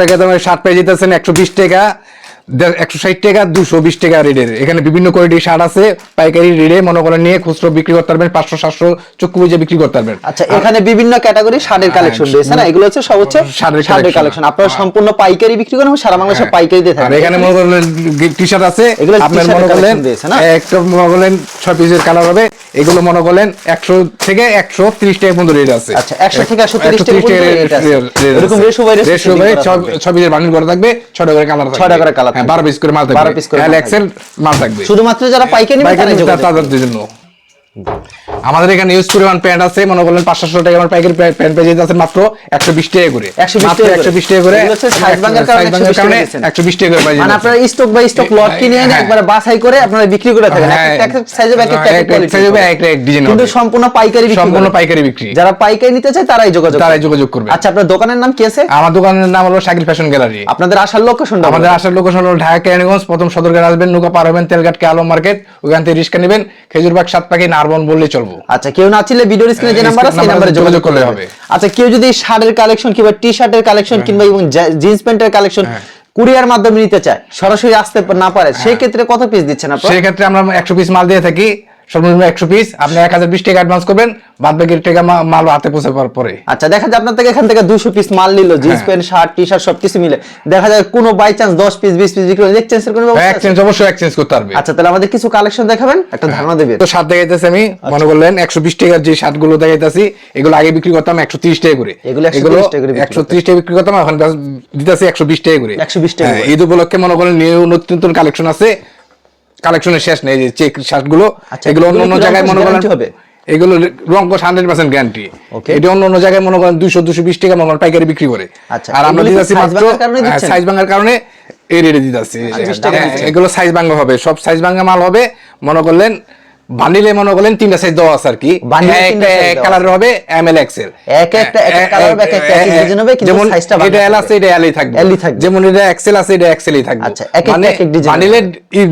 টাকা তোমাকে শার্ট পেয়ে যেতেছেন একশো বিশ টাকা। একশো ষাট টাকা দুশো বিশ টাকা রেটের। এখানে বিভিন্ন কোয়ালিটির শার্ট আছে পাইকারি রেটে মনে করেন নিয়ে খুচরো বিক্রি করতে পারবেন পাঁচশো সাতশো চক্ষু বুঝে বিক্রি করতে পারবেন। আচ্ছা এখানে বিভিন্ন ক্যাটাগরি শার্টের কালেকশন রয়েছে না? এগুলো হচ্ছে সব হচ্ছে শার্টের কালেকশন আপনারা সম্পূর্ণ পাইকারি বিক্রি করেন সারা বাংলাদেশে পাইকারি দিয়ে থাকেন। এখানে মনে করলেন টি শার্ট আছে এগুলো আপনার মনে এর করলেন collection দিয়েছে না? একটা মনে করলেন ছয় পিসের কালার হবে এগুলো মনে করলেন একশো থেকে একশো ত্রিশ টাকা পর্যন্ত রেট আছে। আচ্ছা, 100 থেকে 130 টাকা rate আছে। এরকম করা থাকবে। ছয় পিসের বান্ডিল করা থাকবে ছয়টা করে কালার করে colour হ্যাঁ থাকবে। বারো পিস করে মাল থাকবে 12 piece করে মাল এল থাকবে। এক্সেল মাল থাকবে শুধুমাত্র যারা পাইকারি নেবে। তাদের জন্য আমাদের এখানে ইউজ পরিমাণ প্যান্ট আছে মনে করলেন টাকা আমার প্যান্ট পেয়ে যেতে আছে মাত্র একশো বিশ টাকা করে। 120 মাত্র টাকা একশো বিশ টাকা করে। এগুলো হচ্ছে size ভাঙার কারণে size ভাঙার 120 টাকা কারণে দিচ্ছেন। একশো বিশ টাকা করে মানে আপনারা স্টক বাই স্টক লট কিনে এনে হ্যাঁ। একবারে বাছাই করে আপনারা বিক্রি করে থাকেন। এক সাইজে এক একটা এক একটা size হবে, এক একটা কিন্তু সম্পূর্ণ পাইকারি বিক্রি সম্পূর্ণ পাইকারি বিক্রি। যারা পাইকারি নিতে চায় তারাই যোগাযোগ তারাই যোগাযোগ করবে। আচ্ছা আপনার দোকানের নাম কি আছে? আমার দোকানের নাম হলো শাকিল ফ্যাশন গ্যালারি। আপনাদের আসার আমাদের লোকেশন হলো ঢাকা কেরানীগঞ্জ প্রথম সদরঘাট আসবেন নৌকা পার হবেন তেলঘাটকে আলম মার্কেট ওখান থেকে রিক্সা নেবেন খেজুরবাগ সাত পাখি নারবন বললেই চলবো। আচ্ছা কেউ না ছিলে ভিডিওর স্ক্রিনে যে হ্যাঁ, নাম্বার আছে সেই নম্বরে যোগাযোগ করলে হবে। আচ্ছা কেউ যদি শার্টের কালেকশন কিংবা টি শার্টের কালেকশন কিংবা এবং জিন্স প্যান্টের কালেকশন হ্যাঁ। কুরিয়ার মাধ্যমে নিতে চায় সরাসরি আসতে না পারে সেই ক্ষেত্রে কত পিস দিচ্ছেন আপনারা সেই ক্ষেত্রে আমরা একশো পিস মাল দিয়ে থাকি। সর্বনিম্ন একশো পিস আপনি এক হাজার বিশ টাকা অ্যাডভান্স করবেন বাদ বাকি টাকা মাল হাতে পৌঁছে পাওয়ার পরে। আচ্ছা দেখা যায় আপনার থেকে এখান থেকে দুশো পিস মাল নিল জিন্স হ্যাঁ। প্যান্ট শার্ট টি শার্ট সবকিছু মিলে। দেখা যায় কোনো বাই চান্স দশ পিস বিশ পিস বিক্রি কোনো ব্যবস্থা এক্সচেঞ্জ অবশ্যই এক্সচেঞ্জ করতে পারবে। আচ্ছা তাহলে আমাদের কিছু কালেকশন দেখাবেন একটা ধারণা দেবেন। তো শার্ট দেখাইতেছি আমি আচ্ছা। মনে করলেন একশো বিশ টাকার যে শার্টগুলো দেখাইতেছি এগুলো আগে বিক্রি করতাম একশো তিরিশ টাকা করে। এগুলো 130 টাকা করে বিক্রি একশো তিরিশ টাকা বিক্রি করতাম এখন দিতেছি একশো বিশ টাকা করে। 120 টাকা হ্যাঁ। ঈদ উপলক্ষে মনে করেন নিউ নতুন নতুন কালেকশন আছে কালেকশনের শেষ নেই যে চেক শার্টগুলো আচ্ছা, এগুলো অন্য অন্য জায়গায় মনে করেন হবে? এগুলো রং কোশ হান্ড্রেড পার্সেন্ট গ্যারান্টি ওকে এটা অন্য অন্য জায়গায় মনে করেন দুইশো দুশো বিশ টাকা মনে করেন পাইকারি বিক্রি করে আচ্ছা, আর আমরা দিতে মাত্র? সাইজ ভাঙার কারণে এই রেটে দিতে টাকা হ্যাঁ। এগুলো সাইজ ভাঙা হবে সব সাইজ ভাঙা মাল হবে মনে করলেন বান্ডিলে মনে করলেন তিনটা সাইজ দেওয়া আছে আর কি। কালার হবে এম এল এক্সেল এক একটা এক কালার হবে এক একটা ডিজাইন হবে কিন্তু যেমন সাইজটা এটা এল আছে এটা এলই থাকবে। L ই থাকবে। যেমন এটা এক্সেল আছে এটা এক্সেলই থাকবে। আচ্ছা, এক মানে এক এক বান্ডিলে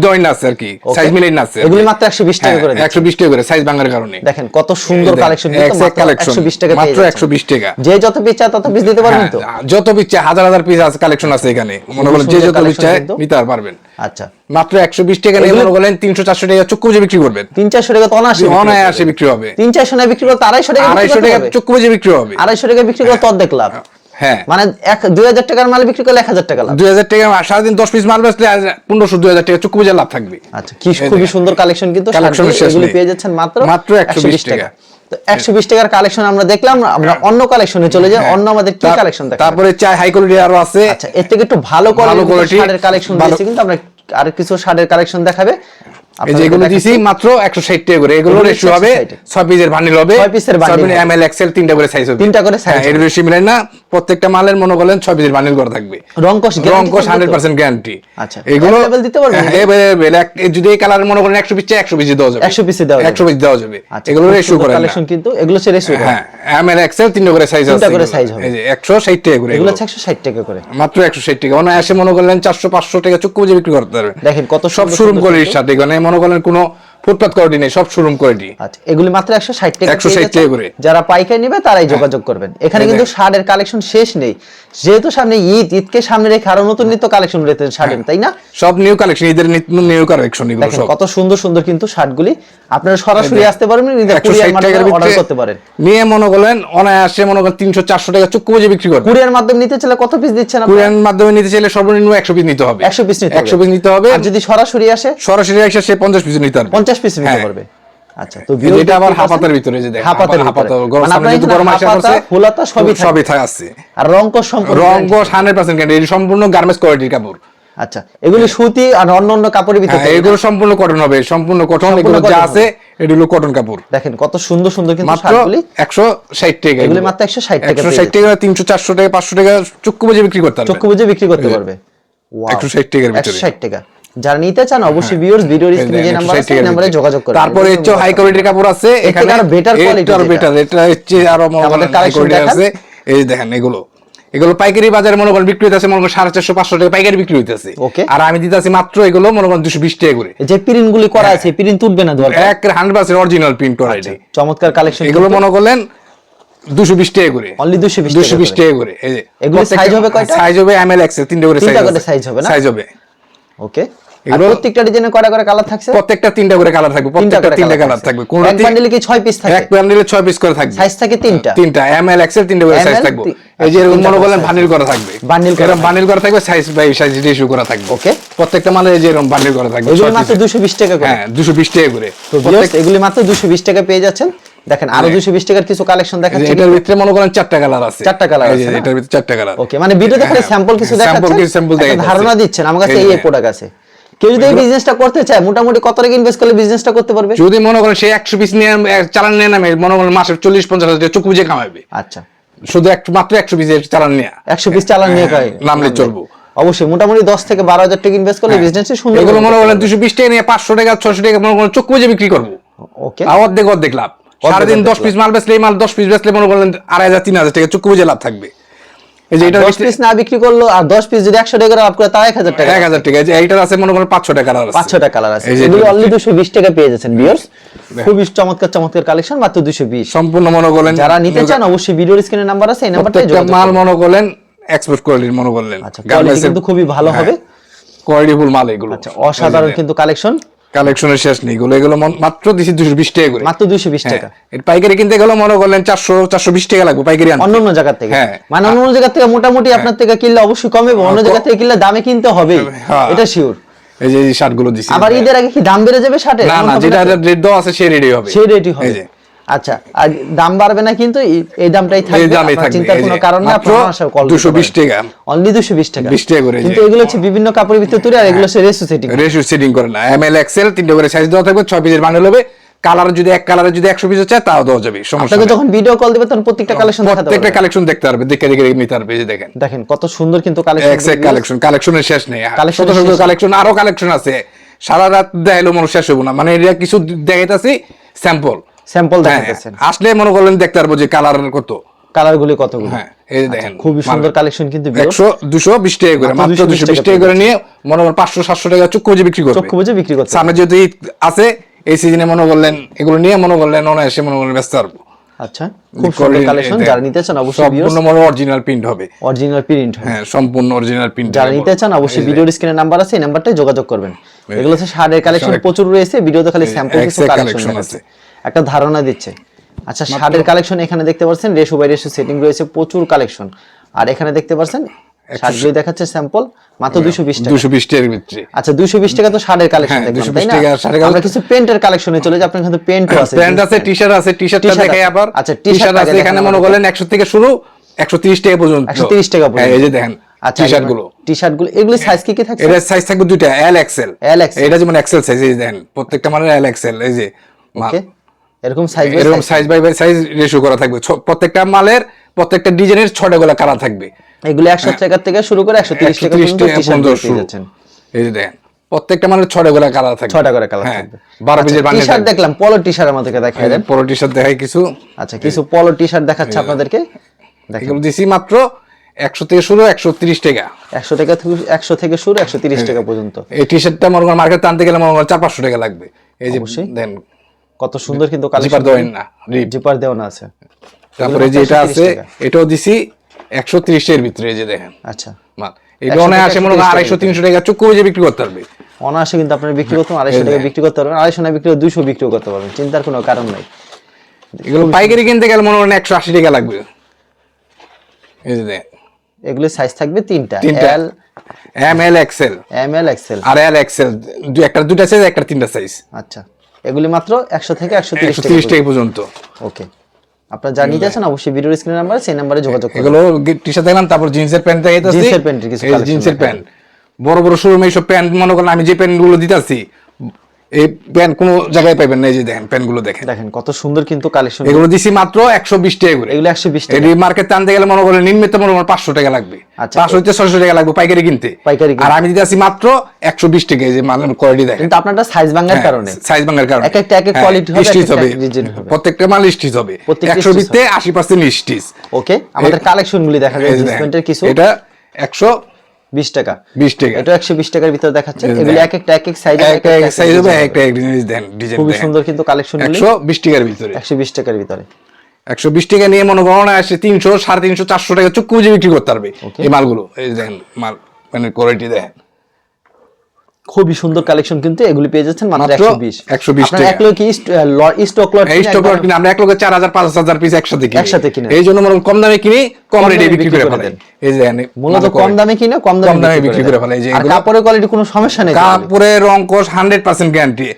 জয়েন আছে আর কি সাইজ মিলেই না আছে। এগুলি মাত্র 120 টাকা করে দিচ্ছেন। একশো বিশ টাকা করে সাইজ ভাঙার কারণে। দেখেন কত সুন্দর কালেকশন কালেকশন 120 টাকা মাত্র একশো বিশ টাকা। যে যত পিস চায় তত পিস দিতে পারবেন তো? হ্যাঁ, যত পিচ্ছে হাজার হাজার পিস আছে কালেকশন আছে এখানে। মনে করেন যে যত পিচ্ছে নিতে পারবেন। আচ্ছা। মাত্র একশো বিশ টাকা নিয়ে মনে করেন তিনশো চারশো টাকা চক্ষু বুঝে বিক্রি করবেন। তিন চারশো টাকা তো অনায়াসে অনায়াসে বিক্রি হবে। তিন চারশো টাকা বিক্রি আড়াইশো টাকা আড়াইশো টাকা বুঝে বিক্রি হবে। আড়াইশো টাকা বিক্রি লাভ। হ্যাঁ। মানে এক দুই হাজার টাকার মাল বিক্রি করলে এক হাজার টাকা লাভ। দুই হাজার টাকা সারাদিন দশ পিস মাল বেচলে পনেরোশো দুই হাজার টাকা বুঝে লাভ থাকবে। আচ্ছা কি খুবই সুন্দর কালেকশন কিন্তু এগুলি পেয়ে যাচ্ছেন মাত্র মাত্র 120 টাকা। তো একশো বিশ টাকার কালেকশন আমরা দেখলাম আমরা অন্য কালেকশনে চলে যাই অন্য আমাদের কি কালেকশন তারপরে চাই হাই কোয়ালিটি আরও আছে। আচ্ছা এর থেকে একটু ভালো কোয়ালিটির কালেকশন দিয়েছি কিন্তু আমরা আর কিছু শার্টের কালেকশন দেখাবে। যেগুলো দিছি মাত্র একশো ষাট টাকা করে। এগুলো রেশিও হবে 160 ছয় পিসের বান্ডিল হবে। ছয় piece-এর bundle হবে। এম এক্সেল তিনটা করে সাইজ হবে। তিনটা করে size হ্যাঁ, এর বেশি মিলে না। প্রত্যেকটা মালের মনে করলেন ছয় পিসের বান্ডিল করা থাকবে। রংকশ রং guarantee কোশ থাকবে হান্ড্রেড তো? পার্সেন্ট গ্যারান্টি আচ্ছা, এগুলো দিতে পারবেন? হ্যাঁ। যদি এই কালার মনে করেন পিস পিস দেওয়া যাবে। 100 দেওয়া পিস দেওয়া যাবে। আচ্ছা, এগুলো রেশিও করে কালেকশন কিন্তু। এগুলো হচ্ছে রেশিও হ্যাঁ এম এল এক্সেল তিনটা করে সাইজ তিনটা করে size হবে। এই যে একশো ষাট টাকা করে এগুলো এগুলো। হচ্ছে একশো ষাট টাকা করে। মাত্র একশো ষাট টাকা। অনায়াসে মনে করলেন চারশো পাঁচশো টাকা চুক্তি বুঝে বিক্রি করতে পারবে দেখেন কত সব শোরুম কোয়ালিটির সাথে এখানে মনে করেন কোনো ফুটপাত নেই সব শোরুম আচ্ছা এগুলি মাত্র একশো ষাট টাকা 160 পেয়ে টাকা করে। যারা পাইকারি নেবে তারাই যোগাযোগ করবেন। এখানে কিন্তু। শার্টের কালেকশন শেষ নেই। যেহেতু সামনে ঈদ ঈদকে সামনে রেখে আরও নতুন নিত্য কালেকশন রয়েছে শার্টের তাই না? সব নিউ কালেকশন ঈদের নিউ কালেকশন এগুলো সব। কত সুন্দর সুন্দর কিন্তু শার্টগুলি। আপনারা সরাসরি আসতে পারবেন কুরিয়ার মাধ্যমে অর্ডার করতে পারেন। নিয়ে মনে করলেন অনায়াসে মনে করেন তিনশো চারশো টাকা বুঝে বিক্রি করবে কুরিয়ার মাধ্যমে নিতে চাইলে কত পিস দিচ্ছেন কুরিয়ান মাধ্যমে নিতে চাইলে সর্বনিম্ন একশো পিস নিতে হবে। 100 পিস নিতে হবে। একশো পিস নিতে হবে। আর যদি সরাসরি আসে? সরাসরি এসে সে পঞ্চাশ পিস নিতে পারবে। 50 পিস নিতে হ্যাঁ। পারবে আচ্ছা তো এটা আবার দেখতেই ভিতরে যে দেখেন হাফাতার হাফাতা গরম মানে সামনে আপনার গরম আসা করছে ফুলাতা সবই সবই থাক আছে। আর রংকশ সম্পূর্ণ রং গোস হান্ড্রেড পার্সেন্ট গ্যারান্টি এটি সম্পূর্ণ গার্মেন্টস কোয়ালিটির কাপড়। আচ্ছা এগুলি সুতি আর অন্য অন্য কাপড়ের ভিতরে হ্যাঁ এগুলো সম্পূর্ণ কটন হবে সম্পূর্ণ কটন এগুলো যা আছে এগুলো কটন কাপড়। দেখেন কত সুন্দর সুন্দর কিন্তু শার্টগুলি। একশো ষাট টাকা এগুলি। মাত্র 160 টাকা একশো পেয়ে ষাট টাকা তিনশো চারশো টাকা পাঁচশো টাকা চক্ষু বুঝে বিক্রি করতে পারবে। চক্ষু বুঝে বিক্রি করতে পারবে। 160 টাকার ভিতরে। 160 টাকা। যারা নিতে চান অবশ্যই ভিউয়ার্স ভিডিওর স্ক্রিনে যে নাম্বার আছে সেই নাম্বারে যোগাযোগ করবেন। তারপরে হচ্ছে হাই কোয়ালিটির কাপড় আছে থেকে আরও better quality আরও বেটার এটা হচ্ছে আরও আমাদের কোয়ালিটি দেখান। আছে। এই দেখেন এগুলো। এগুলো পাইকারি বাজারে মনে করেন বিক্রি হইতেছে মনে করেন সাড়ে চারশো পাঁচশো টাকা পাইকারি বিক্রি হইতেছে. আর আমি দিতেছি মাত্র এগুলো মনে করেন দুশো বিশ টাকা করে। এই যে প্রিন্ট গুলি করা আছে প্রিন্ট তুলবে না দরকার? এক হান্ড্রেড পার্সেন্ট অরিজিনাল প্রিন্ট করা এটি চমৎকার কালেকশন এগুলো মনে করলেন দুশো বিশ টাকা করে। অনলি দুশো বিশ দুশো বিশ টাকা করে এগুলো size হবে কয়টা? সাইজ হবে এম এল এক্সেল তিনটে করে সাইজ হবে না? সাইজ হবে। ওকে এগুলো- প্রত্যেকটা ডিজাইনে কয়টা করে কালার থাকছে? প্রত্যেকটা তিনটা করে কালার থাকবে প্রত্যেকটা তিনটা কালার কালার থাকবে। কোন এক বান্ডিলে কি ছয় পিস থাকে? এক বান্ডিলে ছয় পিস করে থাকবে। সাইজ থাকে তিনটা। তিনটা। এম এল এক্সেল তিনটা করে সাইজ থাকবে। এই যে এরকম মনে বান্ডিল করা থাকবে। বান্ডিল করা বান্ডিল করা থাকবে সাইজ বাই সাইজ রেশিও করা থাকবে। ওকে প্রত্যেকটা মালে এই যে এরকম বান্ডিল করা থাকবে মাত্র piece। দুশো বিশ টাকা করে। হ্যাঁ দুশো বিশ টাকা করে। তো এগুলি মাত্র দুশো বিশ টাকা পেয়ে যাচ্ছেন। দেখেন আরও হ্যাঁ। দুশো বিশ টাকার কিছু কালেকশন দেখাচ্ছি। এটার ভিতরে মনে করেন চারটা কালার আছে। চারটা যে আছে এটার ভিতরে চারটা কালার ওকে মানে ভিডিওতে খালি হ্যাঁ, স্যাম্পল কিছু দেখাচ্ছেন? কিছু sample একটা ধারণা দিচ্ছেন আমার কাছে এই প্রোডাক্ট আছে। কেউ যদি বিজনেসটা করতে চায় মোটামুটি কত টাকা ইনভেস্ট করলে বিজনেসটা করতে পারবে? যদি মনে করেন সে একশো পিস নিয়ে চালান নিয়ে নামে মনে করেন মাসের চল্লিশ পঞ্চাশ হাজার টাকা চুক বুঝে কামাবে। আচ্ছা। শুধু একটু মাত্র একশো পিসের চালান নিয়ে। একশো পিস চালান নিয়ে হ্যাঁ, নামলে চলবো। অবশ্যই মোটামুটি দশ থেকে বারো হাজার টাকা ইনভেস্ট করলে বিজনেসটা সুন্দর এগুলো মনে করেন দুশো বিশ টাকা নিয়ে পাঁচশো টাকা ছশো টাকা মনে করেন চোখ বুঝে বিক্রি করব। ওকে। অর্ধেক অর্ধেক লাভ। সারাদিন দশ পিস মাল বেচলে এই মাল দশ পিস বেচলে মনে করেন আড়াই হাজার তিন হাজার টাকা চুক্তি বুঝে লাভ থাকবে। এই যে এটা দশ পিস না বিক্রি করল আর দশ পিস যদি একশো টাকা লাভ করে তাও এক হাজার টাকা এক হাজার টাকা। এই যে এইটার আছে মনে করেন পাঁচশো টাকা কালার পাঁচশো টাকা কালার আছে। এগুলো এটা অনলি টাকা পেয়ে যাচ্ছেন বিয়ার্স খুবই চমৎকার চমৎকার কালেকশন মাত্র সম্পূর্ণ মনে করেন যারা নিতে চান অবশ্যই ভিডিওর নাম্বার আছে এই নাম্বারটাই যোগাযোগ মাল মনে এক্সপোর্ট কোয়ালিটির মনে করলেন আচ্ছা কোয়ালিটি কিন্তু খুবই ভালো হবে। কোয়ালিটিফুল মাল এগুলো। আচ্ছা অসাধারণ কিন্তু কালেকশন কালেকশনের শেষ নেই। এগুলো এগুলো মাত্র দিছি দুশো বিশ টাকা করে। মাত্র দুশো বিশ হ্যাঁ, টাকা। পাইকারি কিনতে গেলে মনে করলেন চারশো চারশো বিশ টাকা লাগবে পাইকারি অন্য অন্য জায়গা থেকে। হ্যাঁ। মানে অন্য অন্য জায়গা থেকে মোটামুটি আপনার থেকে কিনলে অবশ্যই কমে অন্য হ্যাঁ, জায়গা থেকে কিনলে দামে কিনতে হবে হ্যাঁ। এটা শিওর এই যে শার্টগুলো দিছি। আবার ঈদের আগে কি দাম বেড়ে যাবে শার্টের? না না যেটা রেট দেওয়া আছে সেই রেডি হবে। সেই রেডি হবে। আচ্ছা আর দাম বাড়বে না কিন্তু এই- দামটাই থাকবে। চিন্তার কোনো কারণ আপনারা আসলে কল 220 টাকা। অনলি 220 টাকা। 20 টাকা করে, কিন্তু এগুলো হচ্ছে বিভিন্ন কাপড়ের ভিতরে তৈরি আর এগুলো হচ্ছে রেসু সেটিং রেশিও সেটিং করে না। এম এল এক্সেল তিনটে করে সাইজ দেওয়া থাকবে ছয় পিসের বান্ডেল হবে। কালার যদি এক কালারে যদি একশো পিস চায় তাও দেওয়া যাবে সমস্যা আপনাকে যখন ভিডিও কল দিবে তখন প্রত্যেকটা কালেকশন দেখাতে প্রত্যেকটা কালেকশন দেখতে পারবে দেখে দেখে নিতে পারবে যে দেখেন। দেখেন কত সুন্দর কিন্তু কালেকশন কালেকশন কালেকশনের শেষ নেই। শত শেষ নেই। কালেকশন আরও কালেকশন আছে। সারা রাত দেখাইলো মনে শেষ হব না। মানে এটা কিছু দেখাইতেছি স্যাম্পল স্যাম্পল হ্যাঁ, দেখাতেছেন আসলে মনে করলেন দেখতে পারব যে কালার কত। কালার গুলি কতগুলো? হ্যাঁ এই যে দেখেন। খুবই সুন্দর কালেকশন কিন্তু viewers। একশো দুশো বিশ টাকা করে মাত্র মাত্র 220 টাকা করে নিয়ে মনে করেন পাঁচশো সাতশো টাকা চুক্তি বুঝে বিক্রি করবে। চক্ষু বুঝে বিক্রি করতে সামনে যেহেতু আছে এই সিজনে মনে করলেন এগুলো নিয়ে মনে করলেন অনায়াসে মনে করলেন ব্যস্ত পারব আচ্ছা খুব সুন্দর কালেকশন যারা নিতে চান অবশ্যই সম্পূর্ণ মনে অরিজিনাল প্রিন্ট হবে। অরিজিনাল প্রিন্ট হ্যাঁ সম্পূর্ণ অরিজিনাল প্রিন্ট যারা নিতে চান অবশ্যই ভিডিওর স্ক্রিনে নাম্বার আছে এই নাম্বারটাই যোগাযোগ করবেন। এগুলো হচ্ছে শার্টের কালেকশন প্রচুর রয়েছে ভিডিওতে খালি স্যাম্পল কিছু কালেকশন আছে। একটা ধারণা দিচ্ছে। আচ্ছা শার্টের কালেকশন এখানে দেখতে পাচ্ছেন রেশো বাই রেশো সেটিং রয়েছে প্রচুর কালেকশন আর এখানে দেখতে পাচ্ছেন শার্টগুলি দেখাচ্ছে স্যাম্পল মাত্র দুশো বিশ টাকা। দুশো বিশ টাকার ভিতরে। আচ্ছা দুশো বিশ টাকা তো শার্টের কালেকশন হ্যাঁ, দেখলাম তাই না? আমরা কিছু পেন্টের কালেকশনে চলে যাই আপনার কিন্তু পেন্টও আছে। প্যান্ট আছে টি শার্ট আছে টি শার্টটা T-shirt দেখাই আবার আচ্ছা, টি শার্ট আছে এখানে মনে। করলেন একশো থেকে শুরু একশো তিরিশ টাকা পর্যন্ত। 130 টাকা পর্যন্ত। হ্যাঁ, এই যে দেখেন। আচ্ছা টি শার্টগুলো। টি শার্টগুলো এগুলি সাইজ কি কি থাকছে? এটা সাইজ থাকবে দুইটা এল এক্সেল L, XL এটা যেমন এক্সেল সাইজ এই দেখেন প্রত্যেকটা মানে এল এক্সেল এই যে ওকে এরকম সাইজ এরকম size by by size ratio করা থাকবে। প্রত্যেকটা মালের প্রত্যেকটা ডিজাইনের ছটা গোলা কালার থাকবে। এগুলো টাকা থেকে শুরু করে একশো তিরিশ টাকা পর্যন্ত টি শার্ট পর্যন্ত পেয়ে শুরু। যাচ্ছেন। এই যে দেখেন প্রত্যেকটা মালের ছটা গোলা কালার থাকবে। ছটা করে কালার হ্যাঁ, থাকবে। আচ্ছা, বারো পিসের টি-শার্ট দেখলাম পলো টি শার্ট আমাদেরকে দেখাই দেন। পরো টি শার্ট দেখাই কিছু। আচ্ছা কিছু পলো টি শার্ট দেখাচ্ছে আপনাদেরকে। দেখেন। দিছি মাত্র একশো থেকে শুরু একশো তিরিশ টাকা। একশো টাকা থেকে একশো থেকে শুরু একশো তিরিশ টাকা পর্যন্ত। এই টি শার্টটা মনে করেন মার্কেট টানতে গেলে মনে করেন চার পাঁচশো টাকা লাগবে। এই যে দেন কত সুন্দর কিন্তু জিপার দেওয়েন না জিপার দেওয়া না আছে। তারপরে যে এটা আছে এটাও দিছি একশো তিরিশের ভিতরে যে দেখেন। আচ্ছা। মাল। এটা 100 অনেক আসে মনে 130 করেন আড়াইশো তিনশো টাকা চুক্তি বুঝে বিক্রি করতে পারবে। অনায়াসে কিন্তু আপনারা বিক্রি করতে আড়াইশো টাকা বিক্রি করতে পারবেন আড়াইশো না বিক্রি দুশো বিক্রি করতে পারবেন চিন্তার কোনো কারণ নাই। এগুলো পাইকারি কিনতে গেলে মনে করেন একশো আশি টাকা লাগবে। এই যে দেখেন। এগুলো সাইজ থাকবে তিনটা। L M L XL M L XL আর এল এক্সেল দুই একটা দুটা সাইজ একটা তিনটা সাইজ আচ্ছা। এগুলি মাত্র একশো থেকে একশো তিরিশ টাকা পর্যন্ত। ওকে। আপনারা যা নিতে চান অবশ্যই ভিডিওর স্ক্রিন নাম্বার সেই নাম্বারে যোগাযোগ করুন। এগুলো টি শার্ট দেখলাম তারপর জিন্সের প্যান্ট দেখাইতেছি। জিন্সের প্যান্টের কিছু জিন্সের প্যান্ট বড় বড় শোরুমে এইসব প্যান্ট মনে করেন আমি যে প্যান্টগুলো দিতেছি এই প্যান্ট কোনো জায়গায় পাইবেন না এই যে দেখেন প্যান্টগুলো দেখেন। দেখেন কত সুন্দর কিন্তু কালেকশন এগুলো দিছি মাত্র একশো বিশ টাকা করে। এগুলো একশো বিশ টাকা। এটি মার্কেট টানতে গেলে মনে করেন নিম্নত মনে করেন পাঁচশো টাকা লাগবে। আচ্ছা। পাঁচশো থেকে ছশো টাকা লাগবে পাইকারি কিনতে। পাইকারি আর আমি দিতে আছি মাত্র একশো বিশ টাকা এই যে মালের কোয়ালিটি দেখেন। কিন্তু আপনারটা সাইজ ভাঙার কারণে। সাইজ ভাঙার কারণে। এক একটা এক এক quality হবে, স্টিচ হবে। প্রত্যেকটা মাল স্টিচ হবে। একশো বিশতে আশি পার্সেন্ট স্টিচ ওকে আমাদের কালেকশন গুলি দেখা যায় কিছু। এটা একশো বিশ টাকা। বিশ টাকা। এটা একশো বিশ টাকার ভিতরে দেখাচ্ছে। এগুলি এক একটা এক এক সাইজ এক এক সাইজ হবে এক এক জিনিস দেন ডিজাইন খুব সুন্দর কিন্তু কালেকশন গুলি। একশো বিশ টাকার ভিতরে। একশো বিশ টাকার ভিতরে। একশো বিশ টাকা নিয়ে মনে করো না আসে তিনশো সাড়ে তিনশো চারশো টাকা চুক্কু বিক্রি করতে পারবে এই মালগুলো। এই দেখেন মাল মানে কোয়ালিটি দেখেন। খুবই সুন্দর কালেকশন কিন্তু এগুলি পেয়ে যাচ্ছেন মাত্র মাত্র 120 120 আপনার টাকা। এক লোক স্টক লট এই স্টক লট কিনে আমরা এক হাজার পাঁচ হাজার পিস একসাথে কিনি। একসাথে কিনে। এই জন্য মনে কম দামে কিনি কম রেটে বিক্রি করে দেন। এই যে দেখেন, মূলত কম দামে কিনে কম দামে বিক্রি করে ফেলে এই যে কাপড়ের কোয়ালিটি কোনো সমস্যা নেই কাপড়ের রং কোষ হান্ড্রেড পার্সেন্ট গ্যারান্টি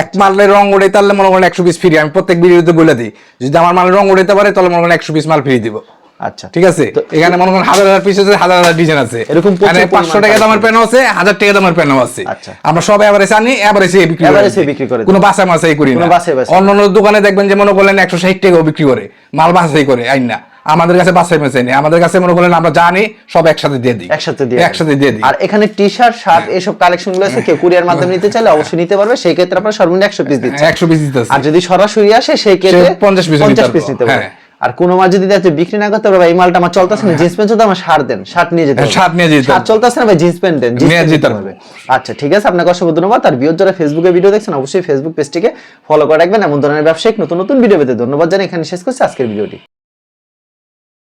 এক মালের রং উড়ে তাহলে মনে করেন একশো পিস ফ্রি আমি প্রত্যেক ভিডিওতে বলে দিই যদি আমার মালের রং উড়াইতে পারে তাহলে মনে করেন একশো পিস মাল ফ্রি দিব। আচ্ছা। ঠিক আছে? এখানে মনে করেন হাজার হাজার পিস আছে হাজার হাজার ডিজাইন আছে। এরকম পাঁচশো টাকা দামের। প্যানও আছে হাজার টাকা দামের প্যানও আছে। আচ্ছা। আমরা সব এভারেজ আনি এভারেজ বিক্রি করে। Average এ বিক্রি করে কোনো বাসায় মাসাই করি না। অন্য অন্য দোকানে দেখবেন যে মনে করলেন একশো ষাট টাকাও বিক্রি করে মাল বাছাই করে আইন না। আমাদের কাছে বাছাই মাসাই নেই। আমাদের কাছে মনে করলেন আমরা জানি সব একসাথে দিয়ে দিই। একসাথে দিয়ে একসাথে দিয়ে দিই। আর এখানে টি শার্ট শার্ট এসব কালেকশনগুলো আছে কেউ কুরিয়ার মাধ্যমে নিতে চাইলে অবশ্যই নিতে পারবে। সেই ক্ষেত্রে আপনার সর্বনিম্ন একশো পিস দিচ্ছে একশো পিস দিতে আর যদি সরাসরি আসে সেই ক্ষেত্রে 50 piece নিতে পঞ্চাশ পিস। নিতে পারবে। হ্যাঁ। আর কোনো মাল যদি দেখতে বিক্রি না করতে পারবে এই মালটা আমার চলতেছে না জিন্স প্যান্ট যদি আমার শার্ট দেন শার্ট নিয়ে যেতে শার্ট নিয়ে যেতে শার্ট চলতেছে না ভাই জিন্স প্যান্ট দেন নিয়ে যেতে হবে। হবে। আচ্ছা ঠিক আছে আপনাকে অসংখ্য ধন্যবাদ। আর বিয়োর যারা ফেসবুকে ভিডিও দেখছেন অবশ্যই ফেসবুক পেজটিকে ফলো করে রাখবেন। এমন ধরনের ব্যবসায়িক নতুন নতুন ভিডিও পেতে ধন্যবাদ জানাই। এখানে শেষ করছি আজকের ভিডিওটি